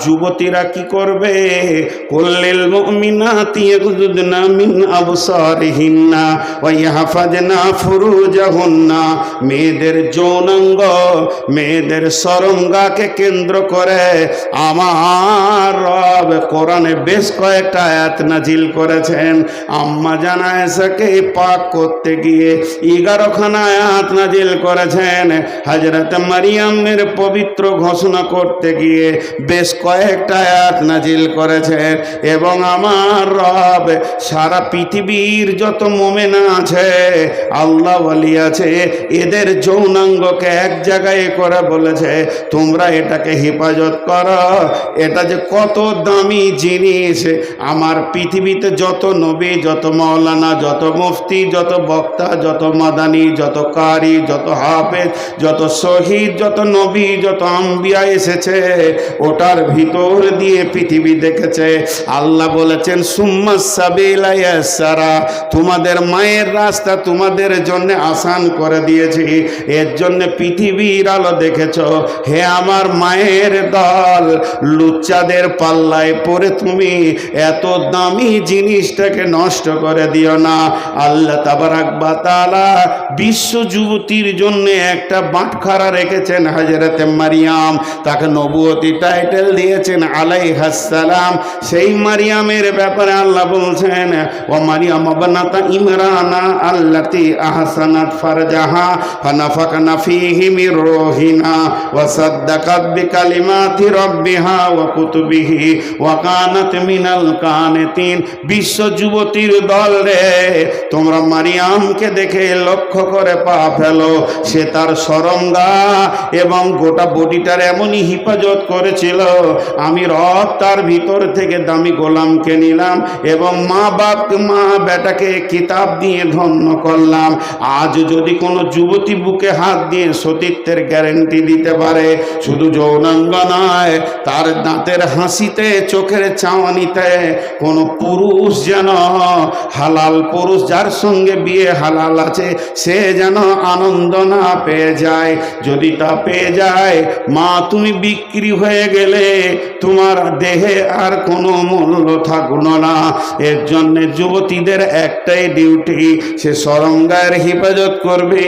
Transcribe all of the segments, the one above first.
যুবতীরা কি করবে? কুল্লিল মেয়েদের যৌনাঙ্গ, মেয়েদের সরঙ্গাকে কেন্দ্র করে আমার কোরআনে বেশ কয়েকটা আয়াত নাজিল করেছেন। আম্মা জানা এসাকে পাক করতে গিয়ে এগারোখানা আয়াত নাজিল করেছেন। হজরত মারিয়ামের পবিত্র ঘোষণা করতে গিয়ে বেশ কয়েকটা আয়াত নাজিল করেছেন এবং আমার রব সারা পৃথিবীর যত মোমেনা আছে, আল্লাহ বলি আছে, এদের যৌনাঙ্গকে এক জায়গায় করে বলেছে, তোমরা এটাকে হেফাজত করো। এটা যে কত দামি জিনিস। আমার পৃথিবীতে যত নবী, যত মাওলানা, যত মুফতি, যত বক্তা, যত মাদানি, যত কারি, যত হাফেজ, যত শহীদ, যত নবী, যত আম্বিয়া এসেছে, ওটার ভিতর দিয়ে পৃথিবী দেখেছে। আল্লাহ বলেছেন, সুম্মা তোমাদের মায়ের রাস্তা তোমাদের জন্য আসান করে দিয়েছি। এর জন্য পৃথিবীর আলো দেখেছ। হে আমার মায়ের দল, লুচ্চাদের পাল্লায় পরে তুমি এত দামি জিনিসটাকে নষ্ট করে দিও না। আল্লাহ তাবারাক বাতালা বিশ্ব যুবতীর জন্য একটা বাটখারা রেখেছেন হাজরতে মারিয়াম। তাকে নবুয়তি টাইটেল দিয়েছেন আলাই হাসালাম সেই মারিয়ামের ব্যাপারে আল্লাহ বলছেন, ও মারিয়াম বানাতা ইমরানা আল্লাতি আহসানাত ফারজাহা মির ওয়া বিকালিমাতি ওয়া কুতুবিহি, ওয়া কানাত মিনাল বিশ্ব যুবতীর দল রে, তোমরা মারিয়ামকে দেখে লক্ষ্য করে পা ফেলো। সে তার সরঙ্গা এবং গোটা বডিটার এমনই হিফাজত করেছিল আমি রব তার ভিতর থেকে দামি গোলামকে নিলাম এবং মা বাপ, মা বেটাকে কিতাব দিয়ে ধন্য করলাম। আজ যদি কোনো যুবতী বুকে হাত দিয়ে সতীত্বের গ্যারেন্টি দিতে পারে, শুধু যৌনাঙ্গ নয়, তার দাঁতের হাসিতে, চোখের চাওয়ানিতে কোনো পুরুষ যেন, হালাল পুরুষ যার সঙ্গে বিয়ে হালাল আছে, সে যেন আনন্দ না পেয়ে যায়। যদি তা পেয়ে যায়, মা তুমি বিক্রি হয়ে গেলে তোমার দেহে আর কোনো মূল্য থাকল না। এর জন্য যুবতীদের একটাই ডিউটি সে সরঙ্গার হেফাজত করবে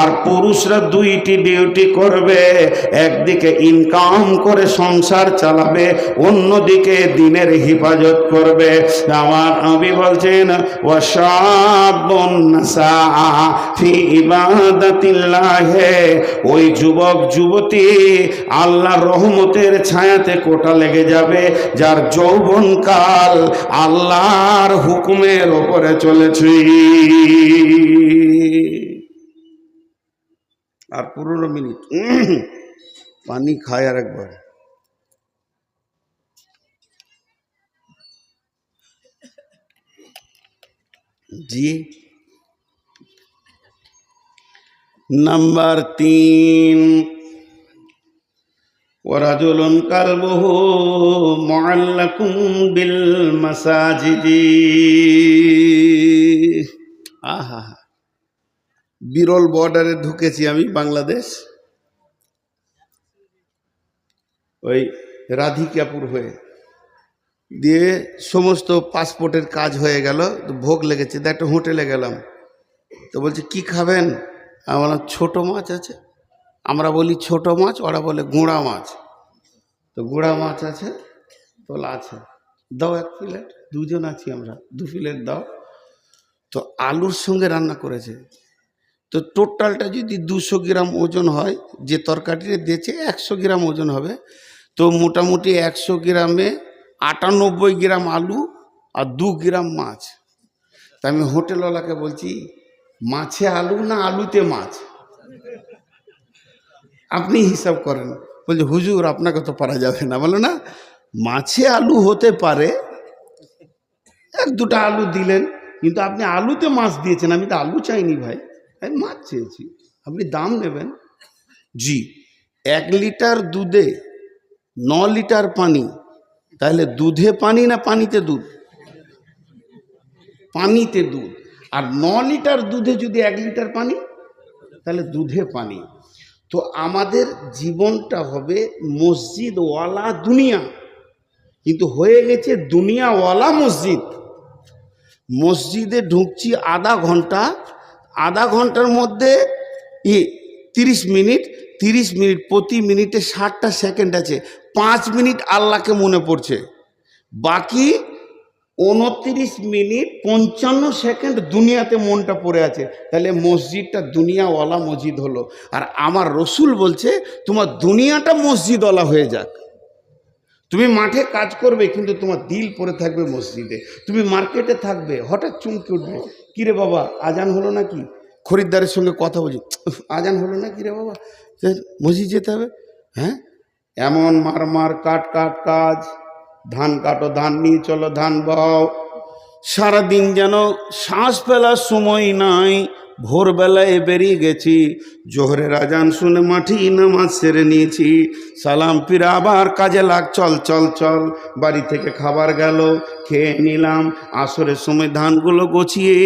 আর পুরুষরা দুইটি ডিউটি করবে। একদিকে ইনকাম করে সংসার চালাবে, অন্যদিকে দিনের হেফাজত করবে। আমার নবী বলছেন ওই যুবক, যুবতী আল্লাহ রহমতের ছায়াতে কোটা লেগে যাবে, যার যৌবনকাল আল্লাহর হুকুমের ওপরে চলেছে। আর পনেরো মিনিট, পানি খায় আর একবার। জি। নাম্বার তিন ورجل قلبه معلق بالمساجد আহা বিরল বর্ডারে ঢুকেছি আমি বাংলাদেশ ওই রাধিকাপুর হয়ে দিয়ে সমস্ত পাসপোর্টের কাজ হয়ে গেল তো ভোগ লেগেছে তো একটা হোটেলে গেলাম তো বলছে কি খাবেন আমার বললাম, ছোট মাছ আছে আমরা বলি ছোট মাছ, ওরা বলে গুঁড়া মাছ। তো গুঁড়া মাছ আছে তোলা আছে। দাও এক প্লেট, দুজন আছি আমরা, দু প্লেট দাও। তো আলুর সঙ্গে রান্না করেছে। তো টোটালটা যদি দুশো গ্রাম ওজন হয়, যে তরকারিটা দিয়েছে, একশো গ্রাম ওজন হবে। তো মোটামুটি একশো গ্রামে আটানব্বই গ্রাম আলু আর দু গ্রাম মাছ। তা আমি হোটেলওয়ালাকে বলছি, মাছে আলু না আলুতে মাছ? আপনি হিসাব করেন। বলছে, হুজুর, আপনাকে তো পারা যাবে না। বলো, না, মাছে আলু হতে পারে। এক দুটো আলু দিলেন, কিন্তু আপনি আলুতে মাছ দিয়েছেন। আমি তো আলু চাইনি ভাই, আমি মাছ চেয়েছি। আপনি দাম নেবেন? জি, এক লিটার দুধে ন লিটার পানি, তাহলে দুধে পানি না পানিতে দুধ? পানিতে দুধ। আর ন লিটার দুধে যদি এক লিটার পানি, তাহলে দুধে পানি। তো আমাদের জীবনটা হবে মসজিদওয়ালা দুনিয়া। কিন্তু হয়ে গেছে দুনিয়াওয়ালা মসজিদ। মসজিদে ঢুকছি আধা ঘণ্টা, আধা ঘণ্টার মধ্যে ই তিরিশ মিনিট তিরিশ মিনিট, প্রতি মিনিটে ষাটটা সেকেন্ড আছে। পাঁচ মিনিট আল্লাহকে মনে পড়ছে। বাকি উনত্রিশ মিনিট পঞ্চান্ন সেকেন্ড দুনিয়াতে মনটা পড়ে আছে। তাহলে মসজিদটা দুনিয়াওয়ালা মসজিদ হলো। আর আমার রসুল বলছে, তোমার দুনিয়াটা মসজিদওয়ালা হয়ে যাক। তুমি মাঠে কাজ করবে, কিন্তু তোমার দিল পড়ে থাকবে মসজিদে। তুমি মার্কেটে থাকবে, হঠাৎ চমকে উঠবে। কিরে বাবা, আজান হলো নাকি? খরিদ্দারের সঙ্গে কথা বলছি আজান হলো না কিরে বাবা? মসজিদ যেতে হবে? হ্যাঁ? এমন মার মার কাট কাট কাজ। ধান কাটো, ধান নিয়ে চলো, ধান বাও সারাদিন যেন শ্বাস ফেলার সময় নাই, ভোরবেলায় বেরিয়ে গেছি জোহরে রাজান শুনে মাঠি নামাজ সেরে নিয়েছি। সালাম ফিরে আবার কাজে লাগ, চল চল চল, বাড়ি থেকে খাবার গেল খেয়ে নিলাম। আসরের সময় ধানগুলো গছিয়ে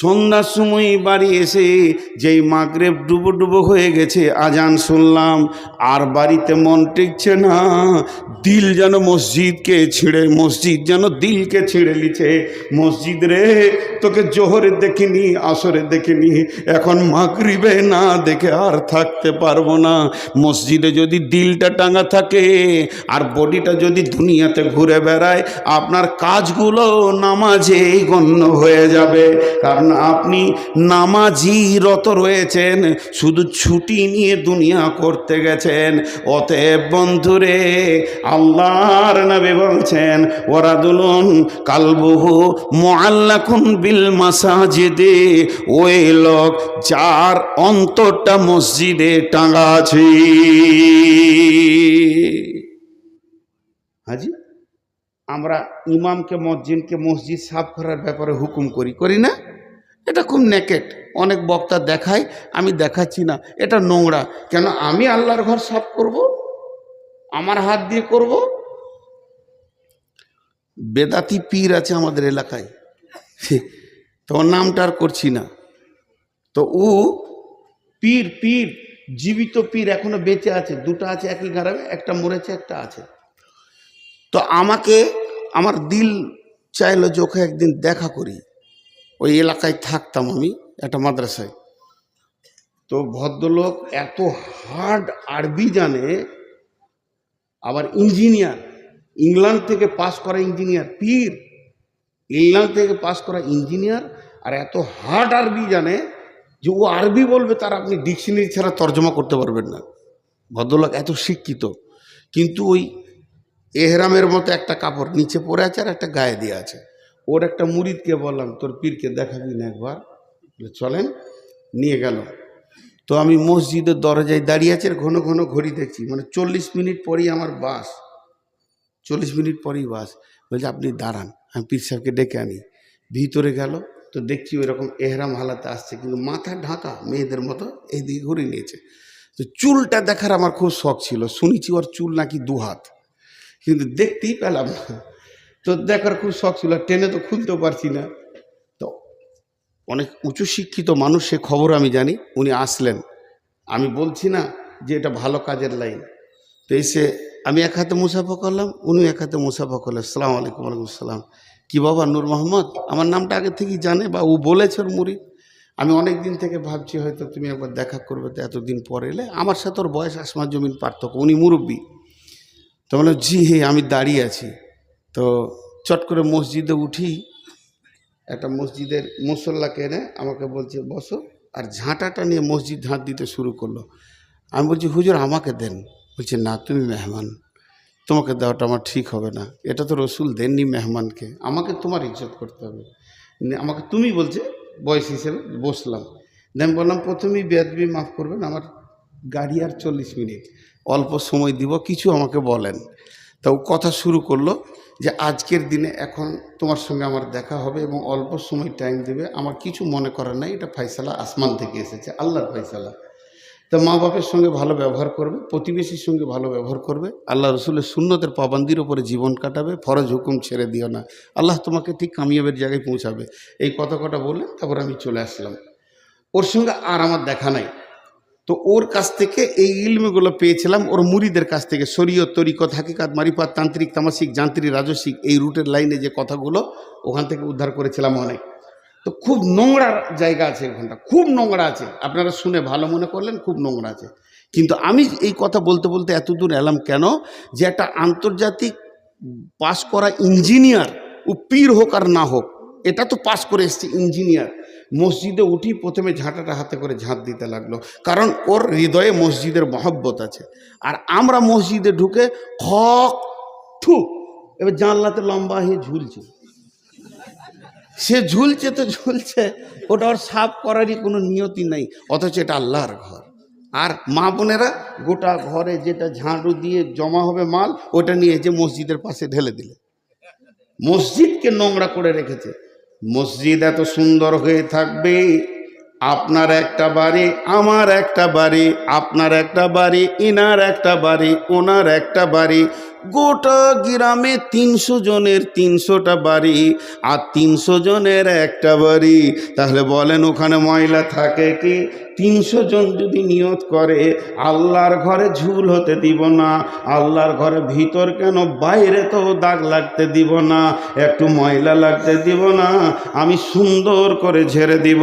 সন্ধ্যার সময় বাড়ি এসে যেই মাগরেব ডুবো ডুবো হয়ে গেছে, আজান শুনলাম, আর বাড়িতে মন টিকছে না। দিল যেন মসজিদকে ছিঁড়ে, মসজিদ যেন দিলকে ছিঁড়ে লিছে মসজিদ রে, তোকে জোহরে দেখিনি, আসরে দেখিনি, এখন মাগরিবে না দেখে আর থাকতে পারব না। মসজিদে যদি দিলটা টাঙা থাকে, আর বডিটা যদি দুনিয়াতে ঘুরে বেড়ায়, আপনার কাজগুলো নামাজেই গণ্য হয়ে যাবে। কারণ আপনি নামাজি রত রয়েছেন, শুধু ছুটি নিয়ে দুনিয়া করতে গেছেন। অতএব বন্ধুরে, আল্লাহর নবী বলছেন ওরাদুলুন কালবুহু মুআল্লাকুন বিল মাসাজিদে। ওই লোক যার অন্তরটা মসজিদে টাঙা আছে। হাজি? আমরা ইমামকে, মসজিদকে, মসজিদ সাফ করার ব্যাপারে হুকুম করি করি না? এটা খুব নেকেট। অনেক বক্তা দেখায়, আমি দেখাচ্ছি না। এটা নোংরা। কেন আমি আল্লাহর ঘর সাফ করব? আমার হাত দিয়ে করব? বেদাতি পীর আছে আমাদের এলাকায়। তো নামটা আর করছি না। তো ও পীর পীর, জীবিত পীর এখনও বেঁচে আছে। দুটো আছে একই গ্রামে একটা মরেছে, একটা আছে। তো আমাকে, আমার দিল চাইলো যে ওকে একদিন দেখা করি। ওই এলাকায় থাকতাম আমি, একটা মাদ্রাসায়। তো ভদ্রলোক এত হার্ড আরবি জানে, আবার ইঞ্জিনিয়ার ইংল্যান্ড থেকে পাস করা ইঞ্জিনিয়ার পীর। ইংল্যান্ড থেকে পাস করা ইঞ্জিনিয়ার আর এত হার্ড আরবি জানে যে ও আরবি বলবে তার আপনি ডিকশনারি ছাড়া তর্জমা করতে পারবেন না। ভদ্রলোক এত শিক্ষিত। কিন্তু ওই এহরামের মতো একটা কাপড় নিচে পরে আছে আর একটা গায়ে দিয়ে আছে। ওর একটা মুরিদকে বললাম, তোর পীরকে দেখাবি না একবার? চলেন, নিয়ে গেল। তো আমি মসজিদের দরজায় দাঁড়িয়ে আছি ঘন ঘন ঘড়ি দেখছি। মানে চল্লিশ মিনিট পরেই আমার বাস। চল্লিশ মিনিট পরেই বাস। বলছে, আপনি দাঁড়ান, আমি পীর সাহেবকে ডেকে আনি। ভিতরে গেল, তো দেখছি ওই রকম এহরাম হালাতে আসছে, কিন্তু মাথা ঢাকা মেয়েদের মতো এইদিকে ঘুরে নিয়েছে। তো চুলটা দেখার আমার খুব শখ ছিল। শুনেছি ওর চুল নাকি দু হাত কিন্তু দেখতেই পেলাম না। তো দেখার খুব শখ ছিল ট্রেনে তো খুলতেও পারছি না। তো অনেক উঁচু শিক্ষিত মানুষ, সে খবর আমি জানি, উনি আসলেন। আমি বলছি না যে এটা ভালো কাজের লাইন। তো এসে আমি এক হাতে মুসাফা করলাম উনি এক হাতে মুসাফা করলেন সালাম আলাইকুম আলাইকুম সালাম কি বাবা, নূর মোহাম্মদ আমার নামটা আগে থেকেই জানে বা ও বলেছে ওর মুড়ি। আমি অনেক দিন থেকে ভাবছি হয়তো তুমি একবার দেখা করবে, তো এতদিন পর এলে। আমার সাথে ওর বয়স, আসমার জমিন পার্থক্য। উনি মুরব্বী। তো বললাম জি, হে, আমি দাঁড়িয়ে আছি। তো চট করে মসজিদে উঠি, একটা মসজিদের মুসল্লাকে এনে আমাকে বলছে, বসো। আর ঝাঁটাটা নিয়ে মসজিদ ঝাঁট দিতে শুরু করল। আমি বলছি, হুজুর, আমাকে দেন। বলছে, না, তুমি মেহমান, তোমাকে দেওয়াটা আমার ঠিক হবে না। এটা তো রসুল দেননি মেহমানকে আমাকে তোমার ইজ্জত করতে হবে। আমাকে তুমি বলছে, বয়স হিসেবে বসলাম। দেন বললাম, প্রথমেই বেদবি মাফ করবেন, আমার গাড়ি আর চল্লিশ মিনিট। অল্প সময় দিব, কিছু আমাকে বলেন। তা ও কথা শুরু করল যে, আজকের দিনে এখন তোমার সঙ্গে আমার দেখা হবে এবং অল্প সময় টাইম দেবে। আমার কিছু মনে করার নাই, এটা ফাইসালা আসমান থেকে এসেছে, আল্লাহর ফাইসালা তা মা বাপের সঙ্গে ভালো ব্যবহার করবে, প্রতিবেশীর সঙ্গে ভালো ব্যবহার করবে। আল্লাহ রসুলের শূন্যতের পাবান্দির ওপরে জীবন কাটাবে, ফরজ হুকুম ছেড়ে দিও না। আল্লাহ তোমাকে ঠিক কামিয়াবের জায়গায় পৌঁছাবে। এই কথা কটা বলে তারপর আমি চলে আসলাম। ওর সঙ্গে আর আমার দেখা নাই। তো ওর কাছ থেকে এই ইলমগুলো পেয়েছিলাম, ওর মুড়িদের কাছ থেকে। শরীয় তরিকত, হাকিকাত, মারিফাত, তান্ত্রিক তামাসিক যান্ত্রিক, রাজস্বিক, এই রুটের লাইনে যে কথাগুলো ওখান থেকে উদ্ধার করেছিলাম অনেক। তো খুব নোংরা জায়গা আছে ওখানটা, খুব নোংরা আছে। আপনারা শুনে ভালো মনে করলেন, খুব নোংরা আছে। কিন্তু আমি এই কথা বলতে বলতে এত দূর এলাম কেন? যে একটা আন্তর্জাতিক পাশ করা ইঞ্জিনিয়ার ও পীর হোক আর না হোক, এটা তো পাশ করে এসছে ইঞ্জিনিয়ার। মসজিদে উঠি প্রথমে ঝাঁটাটা হাতে করে ঝাঁট দিতে লাগল। কারণ ওর হৃদয়ে মসজিদের মহব্বত আছে। আর আমরা মসজিদে ঢুকে হক থু, এবার জানলাতে লম্বা হয়ে ঝুলছে। সে ঝুলছে তো ঝুলছে, ওটা ওর সাফ করারই কোনো নিয়তি নেই, অথচ এটা আল্লাহর ঘর। আর মা বোনেরা গোটা ঘরে যেটা ঝাঁটু দিয়ে জমা হবে মাল, ওটা নিয়ে যে মসজিদের পাশে ঢেলে দিলে। মসজিদকে নোংরা করে রেখেছে। মসজিদ এত সুন্দর হয়ে থাকবে, আপনার একটা বাড়ি, আমার একটা বাড়ি, আপনার একটা বাড়ি, ইনার একটা বাড়ি, ওনার একটা বাড়ি, গোটা গ্রামে তিনশো জনের তিনশোটা বাড়ি আর তিনশো জনের একটা বাড়ি। তাহলে বলেন ওখানে ময়লা থাকে কি? তিনশো জন যদি নিয়ত করে, আল্লাহর ঘরে ঝুল হতে দিব না। আল্লাহর ঘরে ভিতর কেন, বাইরে তো দাগ লাগতে দিব না, একটু ময়লা লাগতে দিব না, আমি সুন্দর করে ঝেড়ে দিব।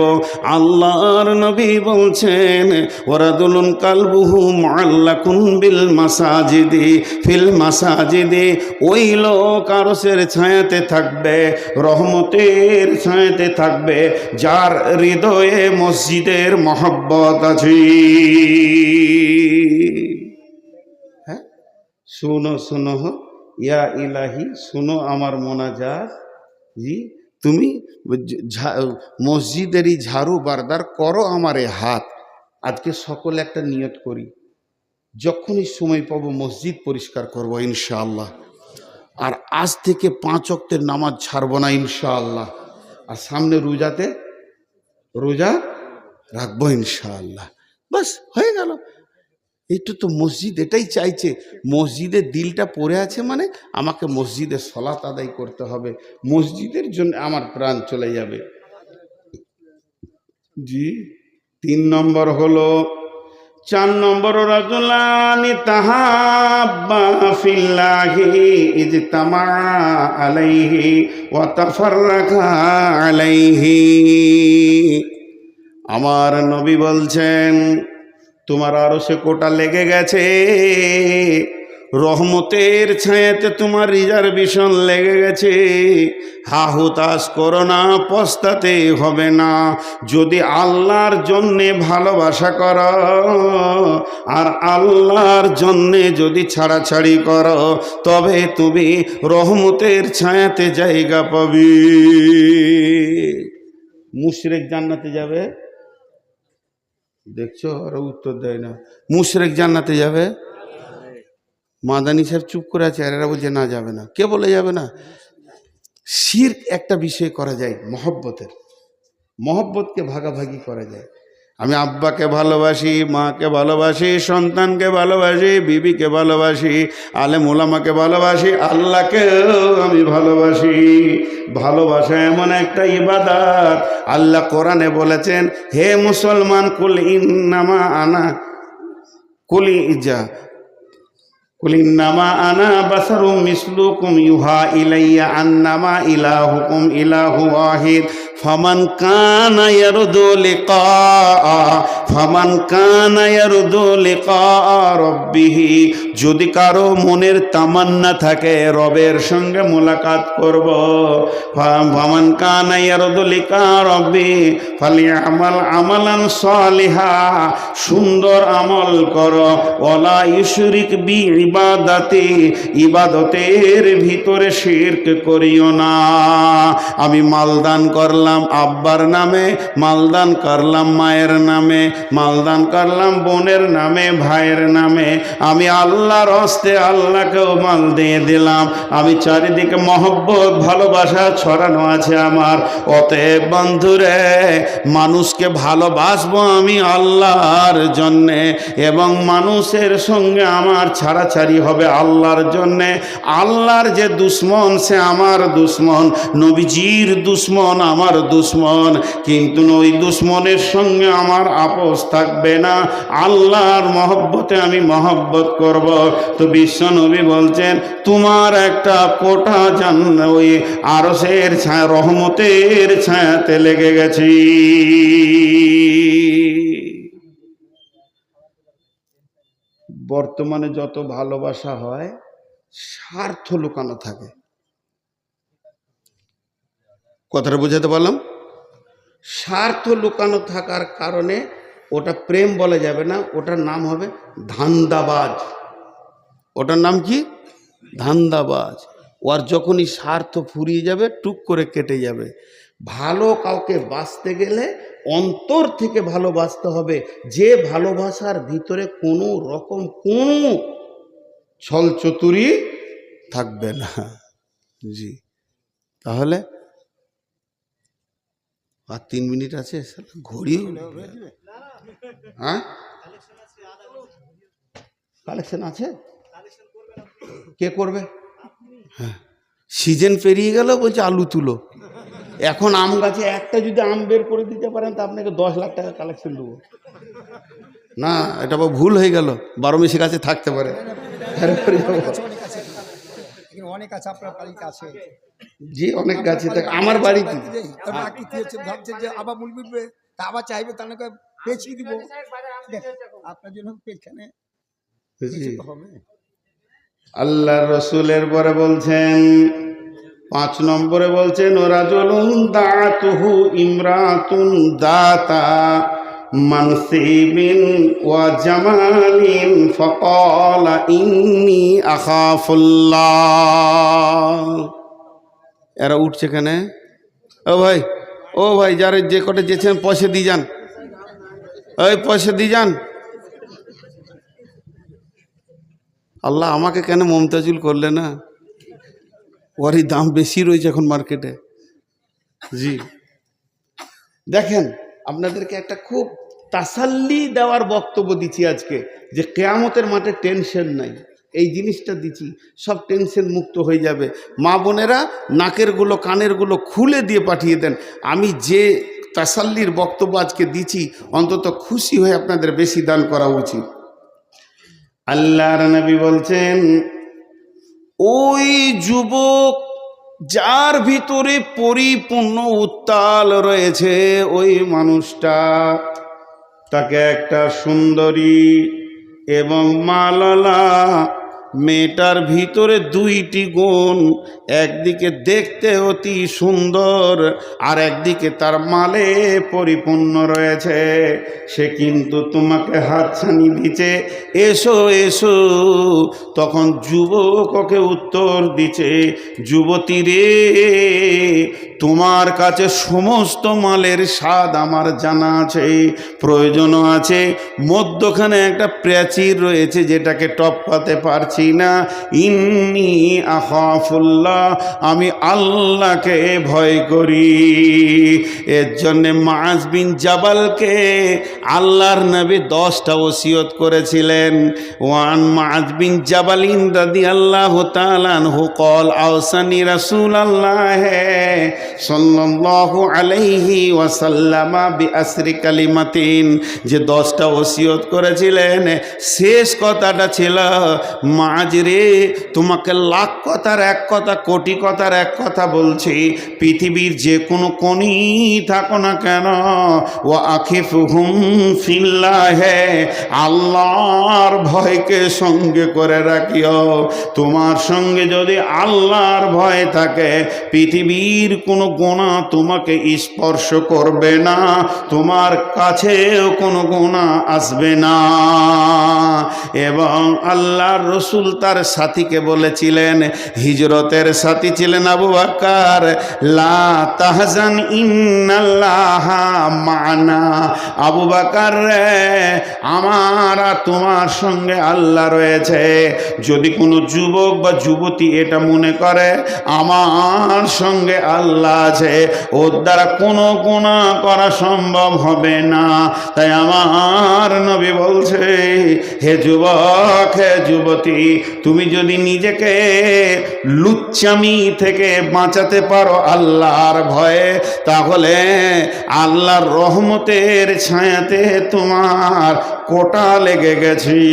আল্লাহর নবী বলছেন, ওরা দুলুন কালবুহু মাল্লাকুন বিল মাসাজিদি, ফিল মাসাজিদি। ওই লোক আরসের ছায়াতে থাকবে, রহমতের ছায়াতে থাকবে, যার হৃদয়ে মসজিদের মহব্বত আছে। হ্যাঁ? শুনো শুনো ইয়া ইলাহি, শুনো আমার মোনাজাত। জি, তুমি মসজিদেরই ঝাড়ু বারদার করো আমারে হাত। আজকে সকলে একটা নিয়ত করি। যখনই সময় পাবো মসজিদ পরিষ্কার করব, ইনশাআল্লাহ। আর আজ থেকে পাঁচ অক্টের নামাজ ছাড়বো না, ইনশাআল্লাহ। আর সামনে রোজাতে, রোজা রাখব ইনশাআল্লাহ। বাস, হয়ে গেল। একটু তো মসজিদ এটাই চাইছে। মসজিদের দিলটা পড়ে আছে মানে আমাকে মসজিদে সলাত আদায় করতে হবে। মসজিদের জন্য আমার প্রাণ চলে যাবে। জি, তিন নম্বর হলো, চার নম্বর রাজুলানি তাহাব্বা ফিল্লাহি ইজতামা আলাইহি ওয়া আলাইহি। আমার নবী বলছেন, তোমার আরও সে কোটা লেগে গেছে। রহমতের ছায়াতে তোমার রিজার্ভেশন লেগে গেছে। হা হুতাশ করো না, পস্তাতে হবে না। যদি আল্লাহর জন্যে ভালোবাসা কর, আর আল্লাহর জন্যে যদি ছাড়াছাড়ি করো, তবে তুমি রহমতের ছায়াতে জায়গা পাবি। মুশরেক জান্নাতে যাবে? দেখছ? আরও উত্তর দেয় না। মুশরেক জান্নাতে যাবে? মাদানি সাহেব চুপ করে আছে, আর এরা বলছে, না, যাবে না। কে বলে যাবে না? শির একটা বিষয় করা যায়, মহব্বতের। মহব্বতকে ভাগাভাগি করা যায়। আমি আব্বাকে ভালোবাসি, মাকে ভালোবাসি, সন্তানকে ভালোবাসি, বিবিকে ভালোবাসি আলে মোলামাকে ভালোবাসি, আল্লাহকেও আমি ভালোবাসি। ভালোবাসা এমন একটা ইবাদাত। আল্লাহ কোরআনে বলেছেন, হে মুসলমান, কুল ইন্নামা আনা, কুলি ইজা কুলিন্নামা আনা বাসারুম মিসলুকুম ইউহা ইলাইয়া আন্নামা ইলাহুকুম ইলাহু ওয়াহিদ। فمن كان يرجو لقاء ফামান কানায়ারুদুলিকারব্বিহি যদি কারও মনের তামান্না থাকে, রবের সঙ্গে মোলাকাত করব। ফামান কানায়ারুদুলিকারব্বি ফালি আমাল আমালান সালিহা, সুন্দর আমল কর। ওলা ইউশরিক বি ইবাদাতি, ইবাদতের ভিতরে শির্ক করিও না। আমি মালদান করলাম আব্বার নামে, মালদান করলাম মায়ের নামে মালদান করলাম বোনের নামে, ভাইয়ের নামে। আমি আল্লাহর হস্তে আল্লাহকেও মাল দিয়ে দিলাম। আমি চারিদিকে মহব্বত, ভালোবাসা ছড়ানো আছে আমার। অতএব বন্ধুরে, মানুষকে ভালোবাসবো আমি আল্লাহর জন্যে এবং মানুষের সঙ্গে আমার ছাড়াছাড়ি হবে আল্লাহর জন্যে। আল্লাহর যে দুশ্মন, সে আমার দুশ্মন। নবীজির দুশ্মন, আমার দুশ্মন। কিন্তু ওই দুশ্মনের সঙ্গে আমার আপন সাহস থাকবে না। আল্লাহর মহব্বতে আমি মহব্বত করব। তো বিশ্ব নবী বলছেন, তোমার একটা কোটা জান ওই আরসের ছায়া, রহমতের ছায়াতে লেগে গেছি। বর্তমানে যত ভালোবাসা হয়, স্বার্থ লুকানো থাকে। কথাটা বুঝাতে পারলাম? স্বার্থ লুকানো থাকার কারণে ওটা প্রেম বলা যাবে না, ওটার নাম হবে ধান্দাবাজ। ওটার নাম কি? ধান্দাবাজ। ওর যখনই স্বার্থ ফুরিয়ে যাবে, টুক করে কেটে যাবে। ভালো কাউকে বাঁচতে গেলে অন্তর থেকে ভালোবাসতে হবে। যে ভালোবাসার ভিতরে কোনো রকম কোনো ছল চতুরি থাকবে না। জি। তাহলে আর তিন মিনিট আছে শালা ঘড়িও হ্যাঁ কালেকশন আছে কে করবে হ্যাঁ সিজন পেরিয়ে গেল বলছে আলু তুলো এখন আম গাছে একটা যদি আম বের করে দিতে পারেন তা আপনাকে দশ লাখ টাকা কালেকশন দেবো না এটা বা ভুল হয়ে গেল বারো মেশি গাছে থাকতে পারে অনেক আছে আপনার বাড়িতে আছে জি অনেক গাছে থাকে আমার বাড়িতে ভাবছে যে আবার মূল তা আবার চাইবে তাহলে পেঁচিয়ে দিব আপনার জন্য তো হবে। আল্লাহ রসুলের পরে বলছেন পাঁচ নম্বরে বলছেন ওরা জলুন দাতুহু ইমরাতুন দাতা মানসিবিন ওয়া জামালিন ফকালা ইন্নি আখাফুল্লাহ। এরা উঠছে কেন ও ভাই ও ভাই যারা যে কটা যেছেন পয়সা দিয়ে যান। ওই পয়সা দিয়ে যান। আল্লাহ আমাকে কেন মমতাজুল করলে না? ওরই দাম বেশি রয়েছে এখন মার্কেটে। জি। দেখেন, আপনাদেরকে একটা খুব তাসাল্লি দেওয়ার বক্তব্য দিচ্ছি আজকে, যে কেয়ামতের মাঠে টেনশন নাই। এই জিনিসটা দিচ্ছি, সব টেনশন মুক্ত হয়ে যাবে। মা বোনেরা নাকেরগুলো কানেরগুলো খুলে দিয়ে পাঠিয়ে দেন। আমি যে তাসাল্লির বক্তব্য আজকে দিচ্ছি, অন্তত খুশি হয়ে আপনাদের বেশি দান করা উচিত। আল্লাহর নবী বলছেন, ওই যুবক যার ভিতরে পরিপূর্ণ উত্তাল রয়েছে, ওই মানুষটা তাকে একটা সুন্দরী এবং মালালা, মেয়েটার ভিতরে দুইটি গুণ একদিকে দেখতে অতি সুন্দর, আর একদিকে তার মালে পরিপূর্ণ রয়েছে। সে কিন্তু তোমাকে হাতছানি দিচ্ছে, এসো এসো। তখন যুবক ওকে উত্তর দিচ্ছে, যুবতী রে, তোমার কাছে সমস্ত মালের স্বাদ আমার জানা আছে। প্রয়োজনও আছে, মধ্যখানে একটা প্রাচীর রয়েছে যেটাকে টপকাতে পারছি না। ইন্নি আখাফুল্লাহ। আমি আল্লাহকে ভয় করি। এর জন্যে মাজ বিন জাবালকে আল্লাহর নবী দশটা ওসিয়ত করেছিলেন। ওয়ান মাজ বিন জাবালিন রাদি আল্লাহ তালানহু কল আওসানি রাসূল আল্লাহ সাল্লাল্লাহু আলাইহি ওয়াসাল্লামা বিআসরি কালিমাতিন। যে দশটা ওসিয়ত করেছিলেন, শেষ কথাটা ছিল মাজ রে, তোমাকে লাখ কথার এক কথা কোটি কথার এক কথা বলছি, পৃথিবীর যে কোনো কোনি থাকো না কেন। ও আখিফ হুম ফিল্লাহে, আল্লাহর ভয়কে সঙ্গে করে রাখিও। তোমার সঙ্গে যদি আল্লাহর ভয় থাকে, পৃথিবীর কোনো গোনা তোমাকে স্পর্শ করবে না, তোমার কাছেও কোনো গোনা আসবে না। এবং আল্লাহর রসুল তার সাথীকে বলেছিলেন, হিজরতের সাথী ছিলেন আবু বাক্কার লা ইন্নাল্লাহ মানা। আবু বাকার রে, আমার আর তোমার সঙ্গে আল্লাহ রয়েছে। যদি কোনো যুবক বা যুবতী এটা মনে করে, আমার সঙ্গে আল্লাহ আছে। ওর দ্বারা কোনো গুণা করা সম্ভব হবে না। তাই আমার নবী বলছে, হে যুবক, হে যুবতী, তুমি যদি নিজেকে লুচ্চামি থেকে বাঁচাতে পারো আল্লাহর ভয়ে তাহলে আল্লাহর রহমতের ছায়াতে তোমার কোটা লেগে গেছি।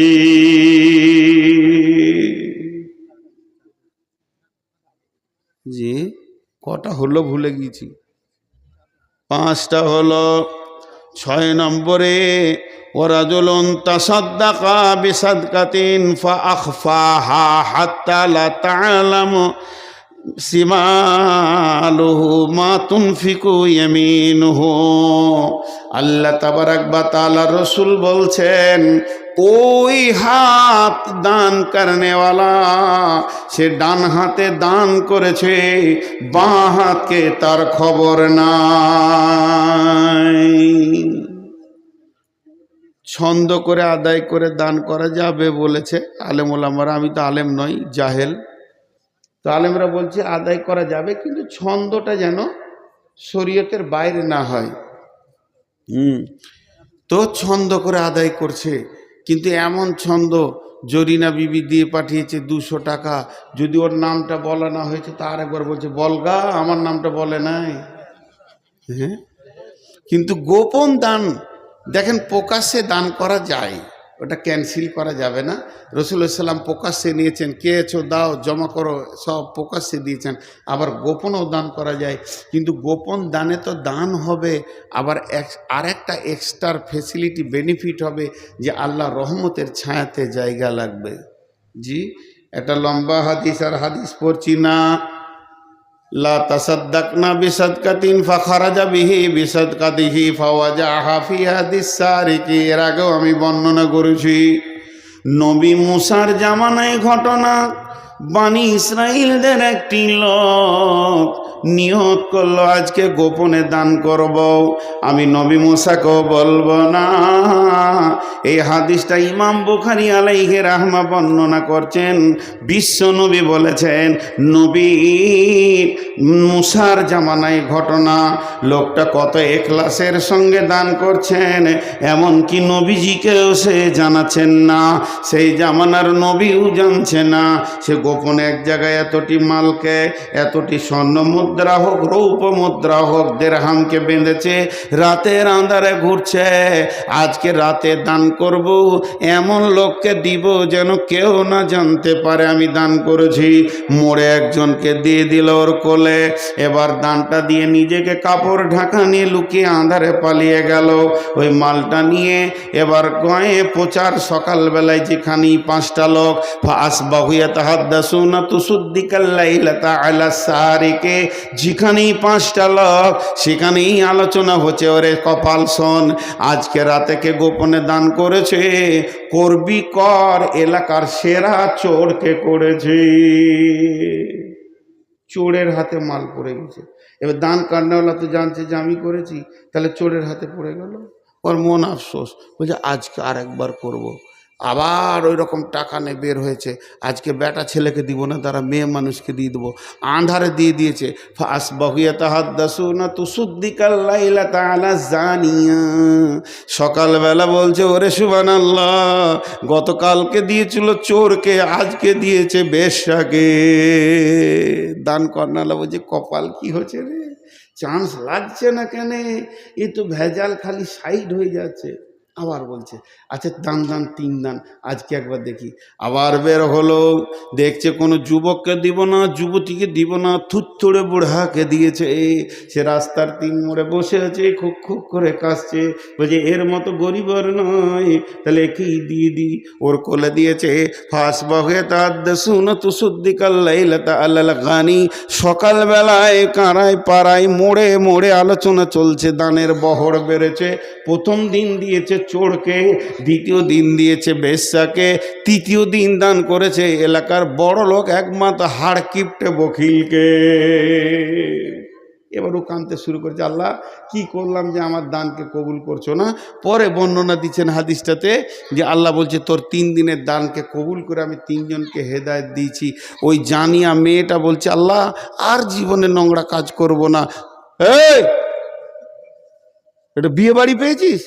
জি কটা হলো ভুলে গিয়েছি। পাঁচটা হলো ছয় নম্বরে ওরা ওরাজুলুন তাসাদ্দাকা বিসাদকাতিন ফাআখফাহা হাত্তা লা তা'লামু সিমালুহু মা তুনফিকু ইয়ামিনুহু। আল্লাহ তাবারাক বা তাআলা রাসূল বলছেন, ওই হাত দান করনেওয়ালা, সে ডান হাতে দান করেছে, বাঁ হাতকে তার খবর নাই। ছন্দ করে আদায় করে দান করা যাবে বলেছে আলেম ওলামারা আমি তো আলেম নই, জাহেল। তো আলেমরা বলছে, আদায় করা যাবে, কিন্তু ছন্দটা যেন শরীয়তের বাইরে না হয়। হুম। তো ছন্দ করে আদায় করছে, কিন্তু এমন ছন্দ জরিনা বিবি দিয়ে পাঠিয়েছে দুশো টাকা, যদি ওর নামটা বলা না হয়েছে, তা আরেকবার বলছে, বলগা, আমার নামটা বলে নাই। হ্যাঁ? কিন্তু গোপন দান, দেখেন, প্রকাশ্যে দান করা যায়। ওটা ক্যান্সেল করা যাবে না। রসুল্লাহাম প্রকাশ্যে নিয়েছেন আছো? দাও, জমা করো। সব প্রকাশ্যে দিয়েছেন। আবার গোপনও দান করা যায়, কিন্তু গোপন দানে তো দান হবে। আবার এক, আরেকটা এক্সট্রা ফেসিলিটি বেনিফিট হবে যে আল্লাহ রহমতের ছায়াতে জায়গা লাগবে। জি একটা লম্বা হাদিস আর হাদিস পড়ছি না। লা তাসাদ্দাকনা বিসাদকাতিন ফাখারাজা বিহি বিসাদকাতিহি ফাওয়াজাহা ফি হাদিস সারিকি এর আগেও আমি বর্ণনা করেছি, নবী মুসার জামানায় ঘটনা বাণী ইসরায়েলদের একটি লোক নিয়ত করল, আজকে গোপনে দান করব। আমি নবী মুসাকেও বলব না। এই হাদিসটা ইমাম বুখারি আলাইহে রাহমা বর্ণনা করছেন। বিশ্ব নবী বলেছেন, নবী, মুসার জামানায় ঘটনা। লোকটা কত এখলাসের সঙ্গে দান করছেন, এমনকি নবীজিকেও সে জানাচ্ছেন না। সেই জামানার নবীও জানছে না। সে গোপনে এক জায়গায় এতটি মালকে, এতটি স্বর্ণ মুদ্রা হোক রৌপ মুদ্রা হোক দেড়হামকে বেঁধেছে। রাতের আন্ধারে ঘুরছে। আজকে রাতে দান করব। এমন লোককে দিব যেন কেউ না জানতে পারে আমি দান করেছি। মোড়ে একজনকে দিয়ে দিল ওর কোলে। এবার দানটা দিয়ে নিজেকে কাপড় ঢাকা নিয়ে লুকিয়ে আঁধারে পালিয়ে গেল। ওই মালটা নিয়ে এবার গয়ে প্রচার সকালবেলায় যেখানে পাঁচটা লোক ফাঁস বাহুয়া তাহাদ্দাসুনা তুসুদ্দিকাল্লাইলাতা আলা সারিকে যেখানেই পাঁচটা লোক সেখানেই আলোচনা হচ্ছে। ওরে কপাল শোন, আজকে রাতে কে গোপনে দান করেছে? করবি কর, এলাকার সেরা চোরকে করেছে? চোরের হাতে মাল পড়ে গেছে। এবার দান কান্নাওয়ালা তো জানছে যে আমি করেছি, তাহলে চোরের হাতে পড়ে গেল। ওর মন আফসোস, বলছে আজকে আর একবার করব। আবার ওই রকম টাকা নিয়ে বের হয়েছে। আজকে বেটা ছেলেকে দিব না, তারা মেয়ে মানুষকে দিয়ে দেবো। আন্ধারে দিয়ে দিয়েছে। ফাস বহিয়া দাসু না তু তুসুদ্দিকাল্লাইলা তালা জানিয়া। সকালবেলা বলছে, ওরে সুবান আল্লাহ গতকালকে দিয়েছিল চোরকে, আজকে দিয়েছে বেশাকে দান কর্নালা বলছে কপাল কি হচ্ছে রে? চান্স লাগছে না কেন? এ তো ভেজাল খালি সাইড হয়ে যাচ্ছে। আবার বলছে আচ্ছা দান দান, তিন দান, আজকে একবার দেখি। আবার বের হলো, দেখছে কোনো যুবককে দিব না, যুবতীকে দিব না, থুত্থুড়ে বুড়াকে দিয়েছে। সে রাস্তার তিন মোড়ে বসে আছে খুব খুব করে কাশছে বলছে, এর মতো গরিব নয় তাহলে একেই দিয়ে দি ওর কোলে দিয়েছে, ফাঁস বহে তার শুন তু শুদ্দিকাল্লাইলতা আল্লাহ গানি। সকালবেলায় কাঁড়ায় পাড়ায় মোড়ে মোড়ে আলোচনা চলছে, দানের বহর বেড়েছে। প্রথম দিন দিয়েছে চোরকে, দ্বিতীয় দিন দিয়েছে বেশ্যাকে, তৃতীয় দিন দান করেছে এলাকার বড় লোক একমাত্র হাড় কিপটে বকিলকে এবার ও কানতে শুরু করেছে, আল্লাহ, কি করলাম যে আমার দানকে কবুল করছ না? পরে বর্ণনা দিচ্ছেন হাদিসটাতে যে আল্লাহ বলছে, তোর তিন দিনের দানকে কবুল করে আমি তিনজনকে হেদায়ত দিয়েছি। ওই জানিয়া মেয়েটা বলছে, আল্লাহ, আর জীবনে নোংরা কাজ করব না। এটা বিয়ে বাড়ি পেয়েছিস?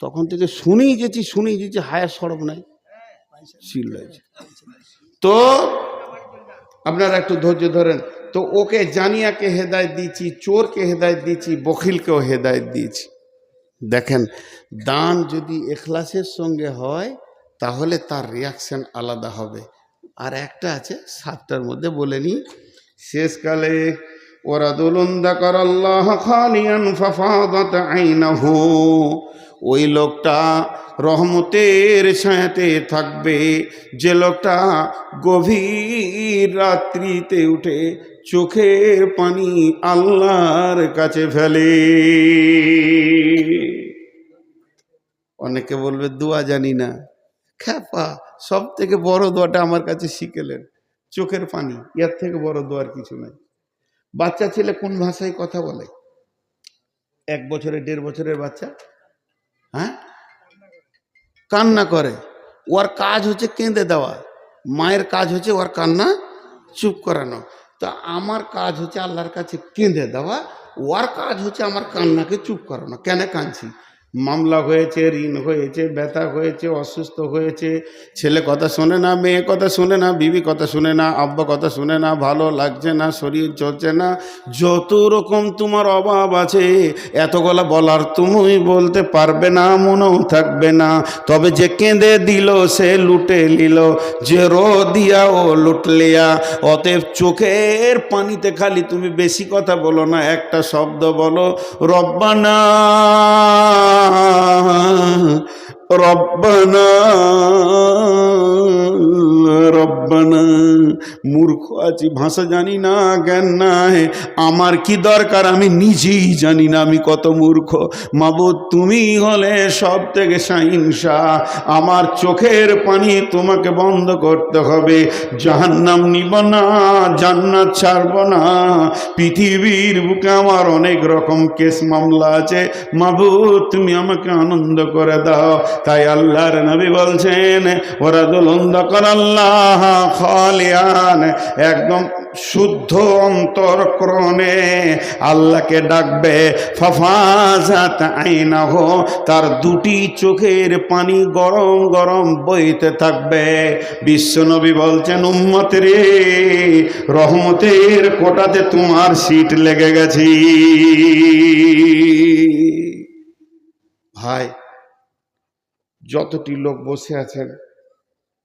তখন থেকে শুনেই যেছি শুনেই যেছি হায়ার সরব নাই। চিল্লাইছে তো আপনারা একটু ধৈর্য ধরেন। তো ওকে জানিয়াকে হেদায়ত দিয়েছি চোরকে হেদায়ত দিয়েছি বখিলকেও হেদায়ত দিয়েছি। দেখেন দান যদি এখলাসের সঙ্গে হয় তাহলে তার রিয়াকশন আলাদা হবে। আর একটা আছে সাতটার মধ্যে বলে নি শেষকালে ওরা দুলুন্দা কর আল্লাহ খালিয়ান ফাফাদাত আইনাহু। ওই লোকটা রহমতের ছায়াতে থাকবে। যে লোকটা গভীর রাত্রিতে উঠে চোখের পানি আল্লাহর কাছে ফেলে। অনেকে বলবে, দোয়া জানি না। খ্যাপা সব থেকে বড় দোয়াটা আমার কাছে শিখেলেন। চোখের পানি ইয়ার থেকে বড় দোয়ার কিছু নাই। বাচ্চা ছেলে কোন ভাষায় কথা বলে? এক বছরের দেড় বছরের বাচ্চা? হ্যাঁ? কান্না করে। ওর কাজ হচ্ছে কেঁদে দেওয়া। মায়ের কাজ হচ্ছে ওর কান্না চুপ করানো। তো আমার কাজ হচ্ছে আল্লাহর কাছে কেঁদে দেওয়া। ওর কাজ হচ্ছে আমার কান্নাকে চুপ করানো। কেন কাঁদছি? মামলা হয়েছে, ঋণ হয়েছে, ব্যথা হয়েছে, অসুস্থ হয়েছে। ছেলে কথা শোনে না, মেয়ে কথা শুনে না, বিবি কথা শুনে না, আব্বা কথা শুনে না, ভালো লাগছে না, শরীর চলছে না। যত রকম তোমার অভাব আছে, এত গলা বলার তুমি বলতে পারবে না, মনেও থাকবে না। তবে যে কেঁদে দিল, সে লুটে নিল, যে রো দিয়া ও লুটলিয়া অতএব চোখের পানিতে খালি তুমি বেশি কথা বলো না, একটা শব্দ বলো রব্বানা রব্বানা মূর্খ আছি, ভাষা জানি না, জ্ঞান নাই। আমার কি দরকার আমি নিজেই জানি না, আমি কত মূর্খ। মাবুদ তুমি হলে সব থেকে সাহিংসা। আমার চোখের পানি তোমাকে বন্ধ করতে হবে। জাহান্নাম নিব না, জান্নাত ছাড়ব না। পৃথিবীর বুকে আমার অনেক রকম কেস মামলা আছে। মাবু, তুমি আমাকে আনন্দ করে দাও। তাই আল্লাহর নবী বলছেন ওরা দুলন্দ কর আল্লাহ খালিয়ান একদম শুদ্ধ অন্তরক্রমে আল্লাহকে ডাকবে, ফাফাজাত আইনাহ, তার দুটি চোখের পানি গরম গরম বইতে থাকবে। বিশ্বনবী বলছেন, উম্মত রে, রহমতের কোটাতে তোমার সিট লেগে গেছি। ভাই, যতটি লোক বসে আছেন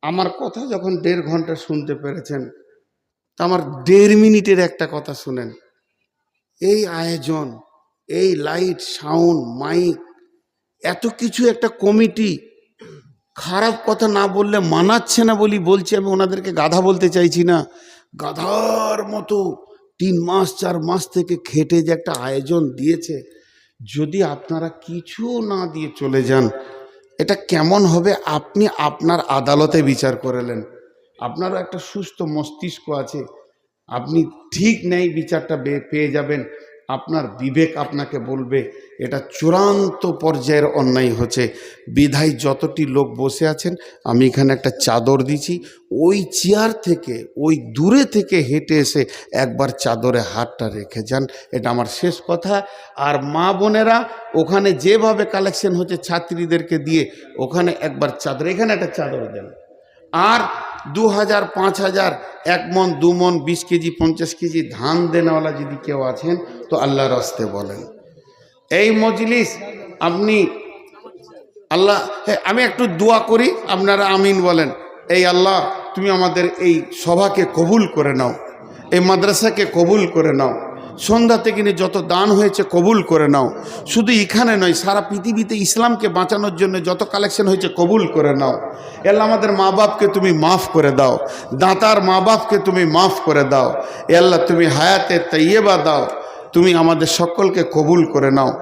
আমার কথা যখন দেড় ঘণ্টা শুনতে পেরেছেন, তা আমার দেড় মিনিটের একটা কথা শুনেন। এই আয়োজন, এই লাইট সাউন্ড মাইক এত কিছু একটা কমিটি খারাপ কথা না বললে মানাচ্ছে না বলি বলছি আমি ওনাদেরকে গাধা বলতে চাইছি না। গাধার মতো তিন মাস, চার মাস থেকে খেটে যে একটা আয়োজন দিয়েছে, যদি আপনারা কিছু না দিয়ে চলে যান এটা কেমন হবে আপনি আপনার আদালতে বিচার করেলেন আপনারও একটা সুস্থ মস্তিষ্ক আছে। আপনি ঠিক নেই বিচারটা পেয়ে যাবেন। আপনার বিবেক আপনাকে বলবে, এটা চূড়ান্ত পর্যায়ের অন্যায় হচ্ছে। বিধায় যতটি লোক বসে আছেন, আমি এখানে একটা চাদর দিছি ওই চেয়ার থেকে, ওই দূরে থেকে হেঁটে এসে একবার চাদরে হাতটা রেখে যান। এটা আমার শেষ কথা। আর মা বোনেরা, ওখানে যেভাবে কালেকশন হচ্ছে ছাত্রীদেরকে দিয়ে, ওখানে একবার চাদর, এখানে একটা চাদর দেন। আর দু হাজার পাঁচ হাজার এক মন, দু মন, বিশ কেজি, পঞ্চাশ কেজি ধান দেনাওয়ালা যদি কেউ আছেন, তো আল্লাহর আসতে বলেন। এই মজলিস আপনি আল্লাহ আমি একটু দোয়া করি, আপনারা আমিন বলেন। এই আল্লাহ, তুমি আমাদের এই সভাকে কবুল করে নাও, এই মাদ্রাসাকে কবুল করে নাও। সন্ধ্যা থেকে নিয়ে যত দান হয়েছে কবুল করে নাও। শুধু এখানে নয়, সারা পৃথিবীতে ইসলামকে বাঁচানোর জন্য যত কালেকশন হয়েছে কবুল করে নাও। এল্লা আমাদের মা বাপকে তুমি মাফ করে দাও। দাঁতার মা বাপকে তুমি মাফ করে দাও। এল্লা তুমি হায়াতে তাইয়েবা দাও। তুমি আমাদের সকলকে কবুল করে নাও।